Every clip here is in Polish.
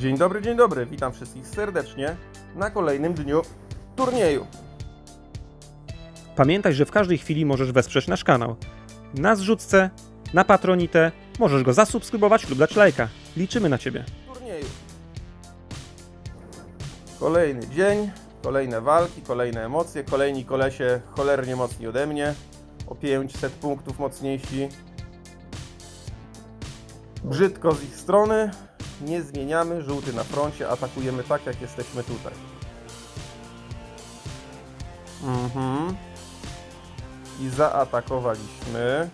Dzień dobry, dzień dobry. Witam wszystkich serdecznie na kolejnym dniu turnieju. Pamiętaj, że w każdej chwili możesz wesprzeć nasz kanał. Na zrzutce, na Patronite, możesz go zasubskrybować lub dać lajka. Liczymy na Ciebie. Turnieju. Kolejny dzień, kolejne walki, kolejne emocje, kolejni kolesie cholernie mocni ode mnie. O 500 punktów mocniejsi. Brzydko z ich strony. Nie zmieniamy, żółty na froncie, atakujemy tak jak jesteśmy tutaj. Mhm. I zaatakowaliśmy.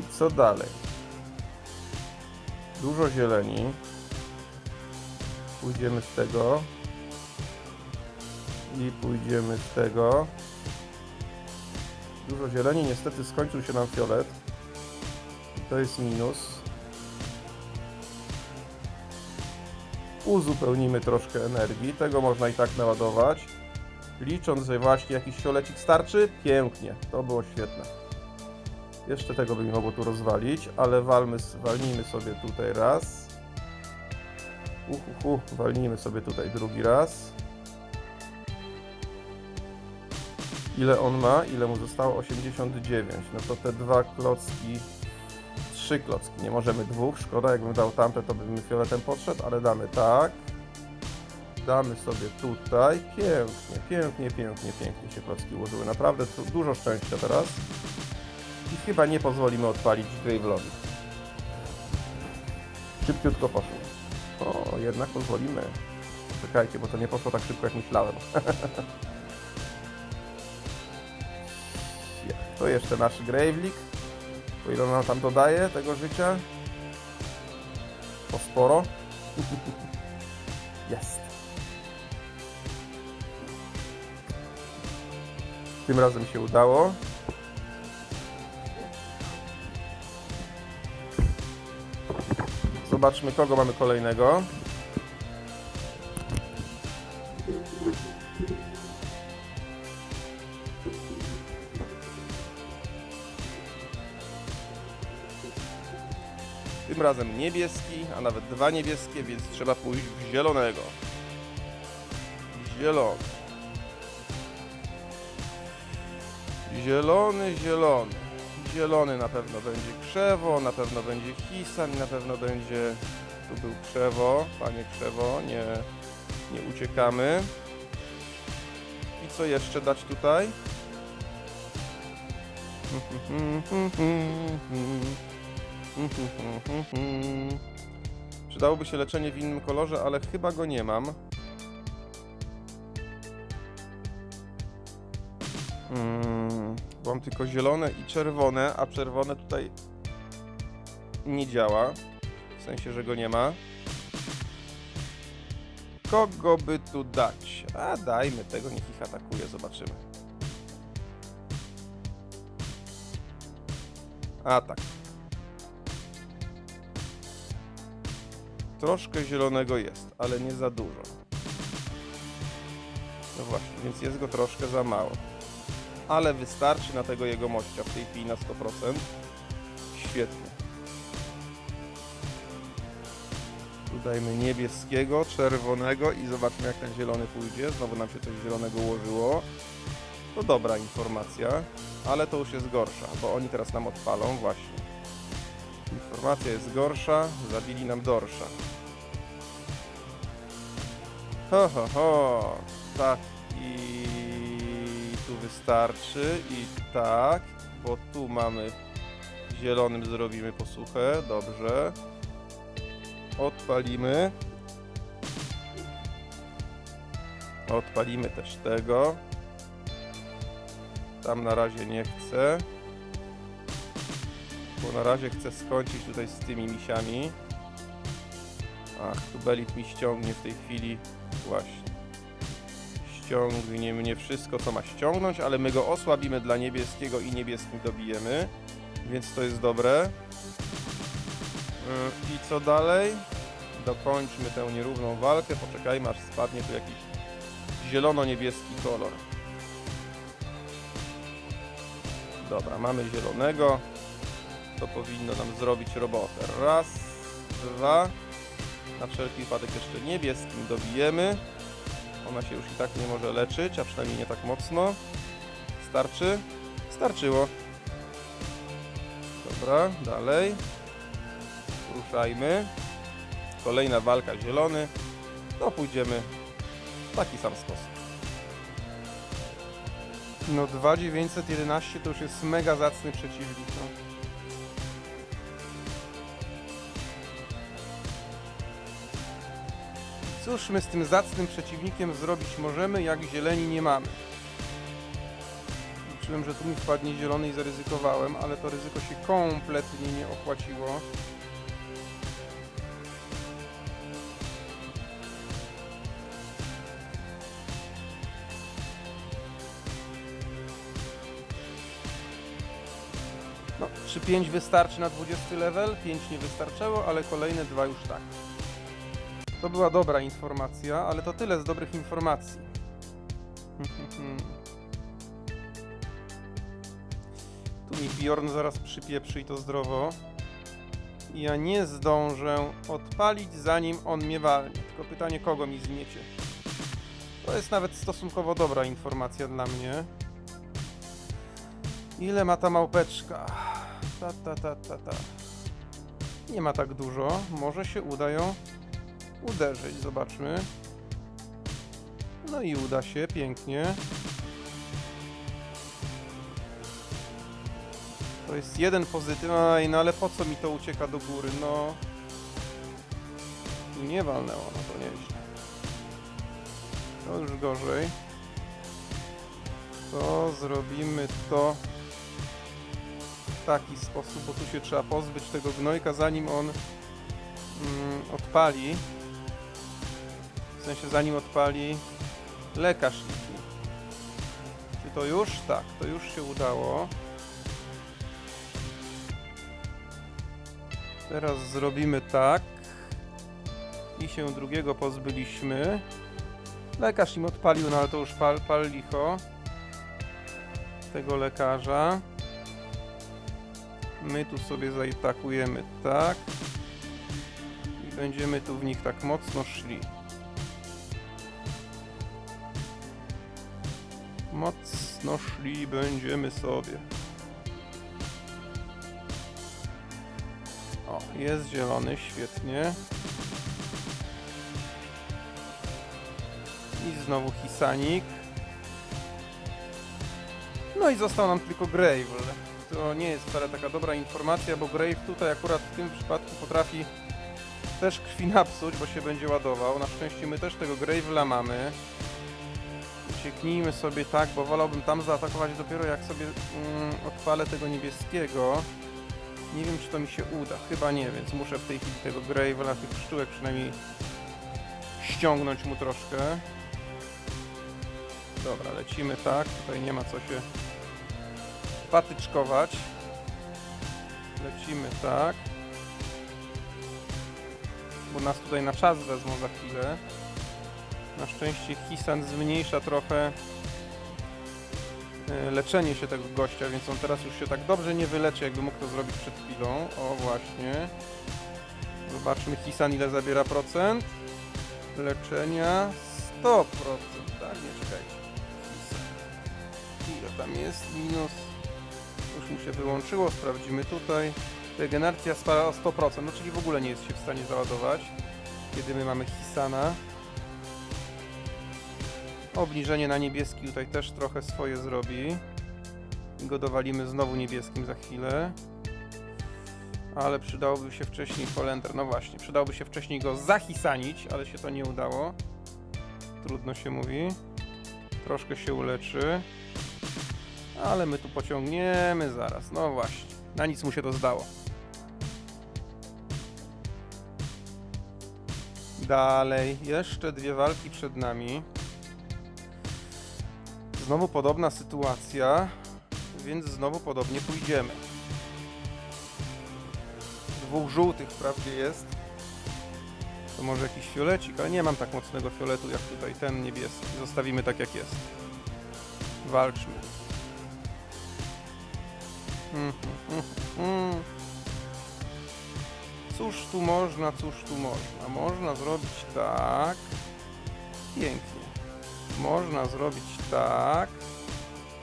I co dalej? Dużo zieleni. Pójdziemy z tego. I pójdziemy z tego. Dużo zieleni, niestety skończył się nam fiolet. To jest minus. Uzupełnimy troszkę energii. Tego można i tak naładować. Licząc, że właśnie jakiś fiolecik starczy, pięknie. To było świetne. Jeszcze tego by mi mogło tu rozwalić, ale walmy, walnijmy sobie tutaj raz. Uhuhu, walnijmy sobie tutaj drugi raz. Ile on ma? Ile mu zostało? 89. No to te dwa klocki, trzy klocki. Nie możemy dwóch. Szkoda, jakbym dał tamte, to bym fioletem podszedł, ale damy tak. Damy sobie tutaj. Pięknie, pięknie, pięknie, pięknie się klocki ułożyły. Naprawdę dużo szczęścia teraz. I chyba nie pozwolimy odpalić Gravelowi. Szybciutko poszło. O, jednak pozwolimy. Czekajcie, bo to nie poszło tak szybko, jak myślałem. To jeszcze nasz Gravelik. To ile nam tam dodaje tego życia? To sporo. Jest. Tym razem się udało. Zobaczmy, kogo mamy kolejnego. Tym razem niebieski, a nawet dwa niebieskie, więc trzeba pójść w zielonego. Zielony. Zielony, zielony. Zielony na pewno będzie krzewo, na pewno będzie hisan na pewno będzie... Tu był krzewo, panie krzewo, nie, nie uciekamy. I co jeszcze dać tutaj? Przydałoby się leczenie w innym kolorze, ale chyba go nie mam. Mm, mam tylko zielone i czerwone, a czerwone tutaj nie działa. W sensie, że go nie ma. Kogo by tu dać? A dajmy tego, niech ich atakuje, zobaczymy. A tak. Troszkę zielonego jest, ale nie za dużo. No właśnie, więc jest go troszkę za mało. Ale wystarczy na tego jego mościa w tej chwili na 100%. Świetnie. Tu dajmy niebieskiego, czerwonego i zobaczmy jak ten zielony pójdzie. Znowu nam się coś zielonego ułożyło. To dobra informacja, ale to już jest gorsza, bo oni teraz nam odpalą właśnie. Informacja jest gorsza, zabili nam dorsza. Ho, ho, ho. Tak i tu wystarczy i tak, bo tu mamy zielonym zrobimy posłuchę, dobrze. Odpalimy. Odpalimy też tego. Tam na razie nie chcę. Bo na razie chcę skończyć tutaj z tymi misiami. Ach, tu Belit mi ściągnie w tej chwili. Właśnie. Ściągnie mnie wszystko, co ma ściągnąć, ale my go osłabimy dla niebieskiego i niebieskim dobijemy. Więc to jest dobre. Yy, I co dalej? Dokończmy tę nierówną walkę. Poczekajmy, aż spadnie tu jakiś zielono-niebieski kolor. Dobra, mamy zielonego. To powinno nam zrobić robotę. Raz, dwa. Na wszelki wypadek jeszcze niebieskim dobijemy. Ona się już i tak nie może leczyć, a przynajmniej nie tak mocno. Starczy? Starczyło. Dobra, dalej. Ruszajmy. Kolejna walka zielony. To pójdziemy w taki sam sposób. No 2911 to już jest mega zacny przeciwnik. No. Cóż my z tym zacnym przeciwnikiem zrobić możemy, jak zieleni nie mamy? Liczyłem, że tu mi wpadnie zielony i zaryzykowałem, ale to ryzyko się kompletnie nie opłaciło. No, czy 5 wystarczy na 20 level? 5 nie wystarczało, ale kolejne dwa już tak. To była dobra informacja, ale to tyle z dobrych informacji. Tu mi Bjorn zaraz przypieprzy i to zdrowo. Ja nie zdążę odpalić zanim on mnie walnie. Tylko pytanie kogo mi zmiecie. To jest nawet stosunkowo dobra informacja dla mnie. Ile ma ta małpeczka? Ta, ta, ta, ta, ta. Nie ma tak dużo. Może się uda ją uderzyć. Zobaczmy. No i uda się, pięknie. To jest jeden pozytyw. Aj, no ale po co mi to ucieka do góry? No. Tu nie walnęło, no to nieźle. To już gorzej. To zrobimy to w taki sposób, bo tu się trzeba pozbyć tego gnojka zanim on mm, odpali. W sensie zanim odpali lekarz. Czy to już? Tak, to już się udało. Teraz zrobimy tak. I się drugiego pozbyliśmy. Lekarz im odpalił, no ale to już pal, pal licho. Tego lekarza. My tu sobie zaatakujemy tak. I będziemy tu w nich tak mocno szli. Mocno szli będziemy sobie. O, jest zielony, świetnie. I znowu Hisanik. No i został nam tylko Gravel. To nie jest wcale taka dobra informacja, bo Grave tutaj akurat w tym przypadku potrafi też krwi napsuć, bo się będzie ładował. Na szczęście my też tego Gravela mamy. Ucieknijmy sobie tak, bo wolałbym tam zaatakować dopiero jak sobie mm, odpalę tego niebieskiego. Nie wiem, czy to mi się uda. Chyba nie, więc muszę w tej chwili tego Gravela, tych pszczółek przynajmniej ściągnąć mu troszkę. Dobra, lecimy tak. Tutaj nie ma co się patyczkować. Lecimy tak. Bo nas tutaj na czas wezmą za chwilę. Na szczęście Hisan zmniejsza trochę e, leczenie się tego gościa, więc on teraz już się tak dobrze nie wyleczy, jakby mógł to zrobić przed chwilą. O, właśnie. Zobaczmy Hisan ile zabiera procent. Leczenia 100%. Tak, nie czekajcie. Ile tam jest? Minus. Już mu się wyłączyło, sprawdzimy tutaj. Regeneracja spala o 100%, no czyli w ogóle nie jest się w stanie załadować, kiedy my mamy Hisana. Obniżenie na niebieski tutaj też trochę swoje zrobi. I go dowalimy znowu niebieskim za chwilę. Ale przydałoby się wcześniej Holender, no właśnie, przydałoby się wcześniej go zahisanić, ale się to nie udało. Trudno się mówi. Troszkę się uleczy. Ale my tu pociągniemy zaraz, no właśnie. Na nic mu się to zdało. Dalej, jeszcze dwie walki przed nami. Znowu podobna sytuacja, więc znowu podobnie pójdziemy. Dwóch żółtych wprawdzie jest. To może jakiś fiolecik, ale nie mam tak mocnego fioletu jak tutaj ten niebieski. Zostawimy tak jak jest. Walczmy. Mm, mm, mm. Cóż tu można, cóż tu można? Można zrobić tak. Pięknie. Można zrobić tak.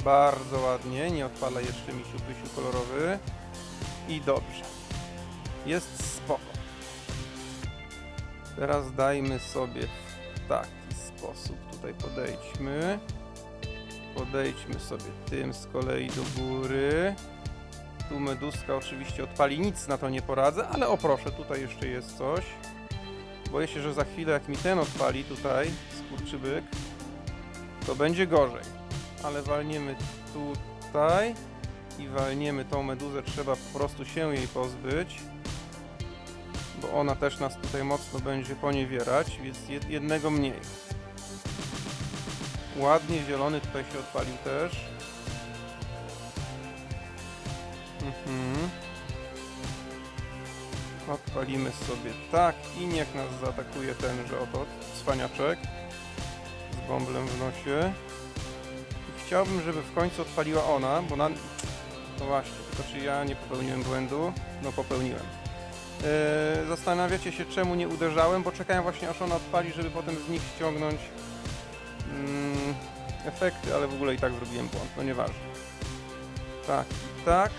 Bardzo ładnie. Nie odpala jeszcze misiu pysiu kolorowy. I dobrze. Jest spoko. Teraz dajmy sobie w taki sposób. Tutaj podejdźmy. Podejdźmy sobie tym z kolei do góry. Tu meduska oczywiście odpali, nic na to nie poradzę, ale o proszę, tutaj jeszcze jest coś. Boję się, że za chwilę jak mi ten odpali tutaj, skurczybyk, to będzie gorzej. Ale walniemy tutaj i walniemy tą meduzę, trzeba po prostu się jej pozbyć. Bo ona też nas tutaj mocno będzie poniewierać, więc jed- jednego mniej. Ładnie zielony tutaj się odpalił też. Mhm. Odpalimy sobie tak i niech nas zaatakuje tenże oto cwaniaczek bąblem w nosie. Chciałbym, żeby w końcu odpaliła ona, bo na... No właśnie, tylko czy ja nie popełniłem błędu? No popełniłem. Eee, zastanawiacie się czemu nie uderzałem, bo czekałem właśnie aż ona odpali, żeby potem z nich ściągnąć mm, efekty, ale w ogóle i tak zrobiłem błąd, no nieważne. Tak, tak.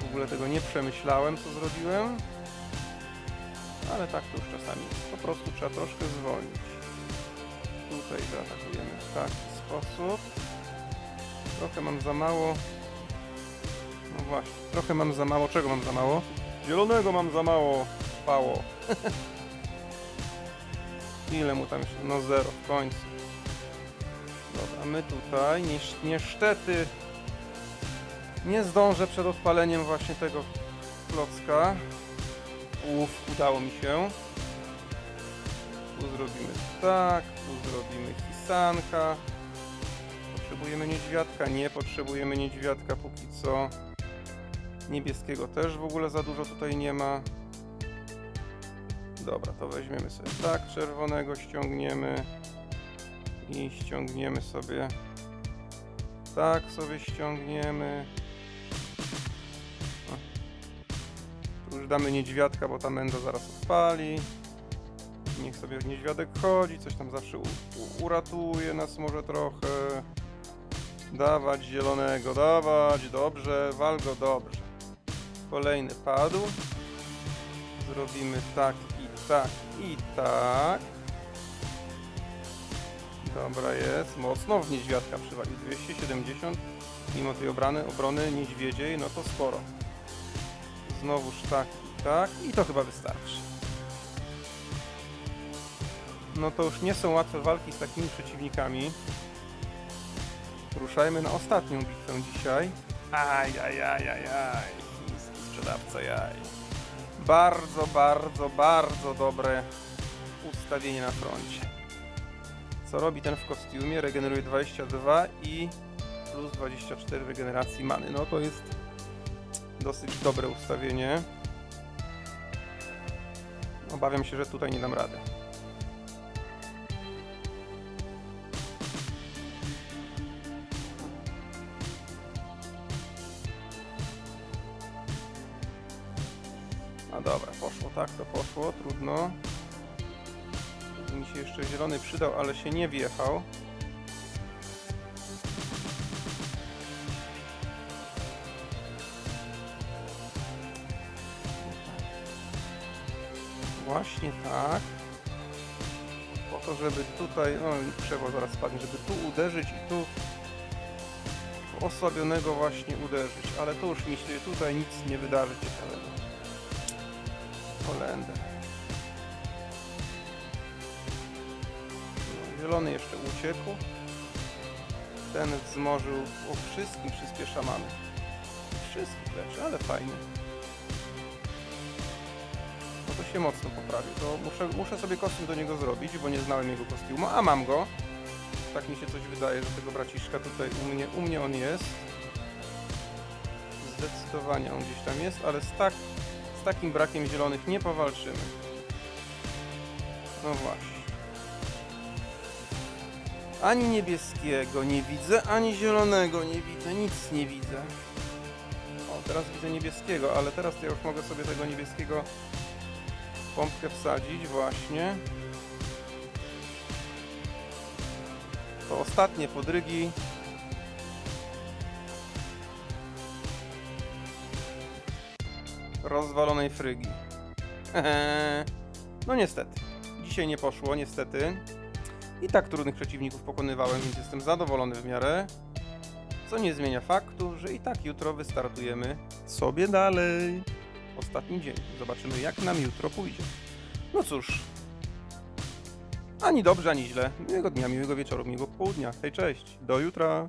W ogóle tego nie przemyślałem, co zrobiłem. Ale tak to już czasami. Po prostu trzeba troszkę zwolnić. Tutaj zaatakujemy w taki sposób. Trochę mam za mało. No właśnie, trochę mam za mało. Czego mam za mało? Zielonego mam za mało. Pało. Ile mu tam jeszcze? No zero w końcu. Dobra, my tutaj niesz- niestety nie zdążę przed odpaleniem właśnie tego klocka. Uff, udało mi się. Tu zrobimy tak, tu zrobimy hisanka. Potrzebujemy niedźwiadka? Nie potrzebujemy niedźwiadka póki co. Niebieskiego też w ogóle za dużo tutaj nie ma. Dobra, to weźmiemy sobie tak, czerwonego ściągniemy i ściągniemy sobie tak sobie ściągniemy o. tu już damy niedźwiadka, bo ta menda zaraz odpali niech sobie niedźwiadek chodzi, coś tam zawsze u, u, uratuje nas może trochę. Dawać zielonego, dawać, dobrze, wal go dobrze. Kolejny padł. Zrobimy tak i tak i tak. Dobra jest, mocno w niedźwiadka przywalił. 270 mimo tej obrony, obrony niedźwiedziej, no to sporo. Znowuż tak i tak i to chyba wystarczy no to już nie są łatwe walki z takimi przeciwnikami ruszajmy na ostatnią bitwę dzisiaj aj, aj, aj, aj, aj sprzedawca jaj bardzo, bardzo, bardzo dobre ustawienie na froncie co robi ten w kostiumie? Regeneruje 22 i plus 24 regeneracji many. No to jest dosyć dobre ustawienie. Obawiam się, że tutaj nie dam rady. No dobra, poszło tak, to poszło, trudno. Mi się jeszcze zielony przydał, ale się nie wjechał. Właśnie tak. Po to, żeby tutaj, no krzewo zaraz spadnie, żeby tu uderzyć i tu osłabionego właśnie uderzyć. Ale to już mi się tutaj nic nie wydarzy ciekawego. Holender. No, Zielony jeszcze uciekł. Ten wzmożył, o wszystkim przyspiesza mamy. Wszystkich leczy, ale fajnie. No to się mocno poprawił. To muszę, muszę sobie kostium do niego zrobić, bo nie znałem jego kostiumu, a mam go. Tak mi się coś wydaje, że tego braciszka tutaj u mnie, u mnie on jest. Zdecydowanie on gdzieś tam jest, ale z, tak, z takim brakiem zielonych nie powalczymy. No właśnie. Ani niebieskiego nie widzę, ani zielonego nie widzę, nic nie widzę. teraz widzę niebieskiego, ale teraz to ja już mogę sobie tego niebieskiego pompkę wsadzić właśnie. To ostatnie podrygi. Rozwalonej frygi. no niestety. Dzisiaj nie poszło, niestety. I tak trudnych przeciwników pokonywałem, więc jestem zadowolony w miarę. Co nie zmienia faktu, że i tak jutro wystartujemy sobie dalej. Ostatni dzień. Zobaczymy, jak nam jutro pójdzie. No cóż. Ani dobrze, ani źle. Miłego dnia, miłego wieczoru, miłego południa. Hej, cześć. Do jutra.